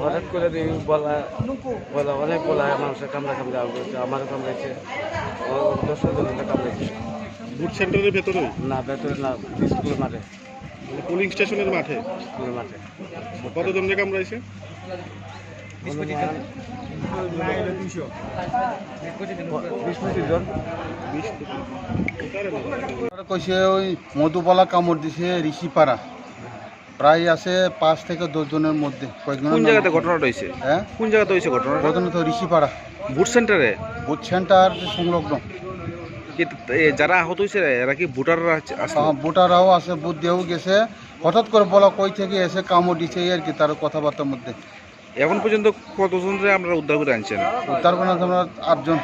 হঠাৎ করে দিই বলা বলা অনেক বলা মানুষের কামড়া কামড়া করছে আমারও কামড়াইছে। ও দশটা জনের কামড়াইছে। বুথ সেন্টারের ভেতরে না ভেতরে না স্কুলের মাঠে। পোলিং স্টেশনের মাঠে? স্কুলের মাঠে। কতজনকে কামড়াইছে? বিশ পঁচিশ জন। কইছে ওই মধুবালা কামড় দিছে ঋষিপাড়া। প্রায় আছে পাঁচ থেকে দশ জনের মধ্যে কয়েকজনের কোন জায়গাতে ঘটনাটা হয়েছে? হ্যাঁ? কোন জায়গাতে হয়েছে ঘটনাটা? প্রথমে তো ঋষিপাড়া। বুথ সেন্টারে? বুথ সেন্টার সংলগ্ন। যারা আহত হয়েছে এরা কি ভোটাররা আছে? ভোটাররাও আছে বুথ দিয়েও গেছে। হঠাৎ করে বলা কই থেকে এসে কামড় দিছে আর কি তার কথাবার্তার মধ্যে। এখন পর্যন্ত কতজন আমরা উদ্ধার করে আনছেন? উত্তর কন্যা আমরা আটজন।